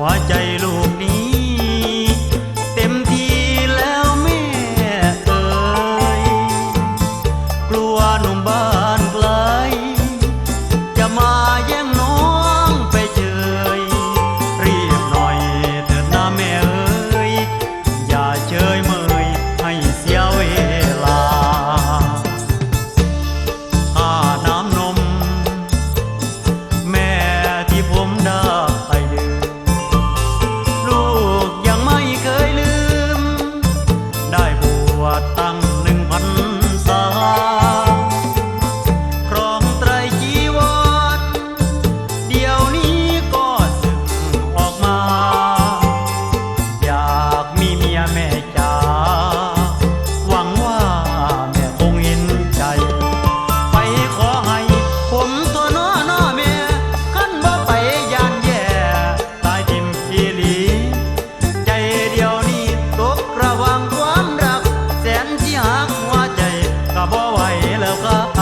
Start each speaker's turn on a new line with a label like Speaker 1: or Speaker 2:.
Speaker 1: หัวใจลูกนี้ ไหวแล้วครับ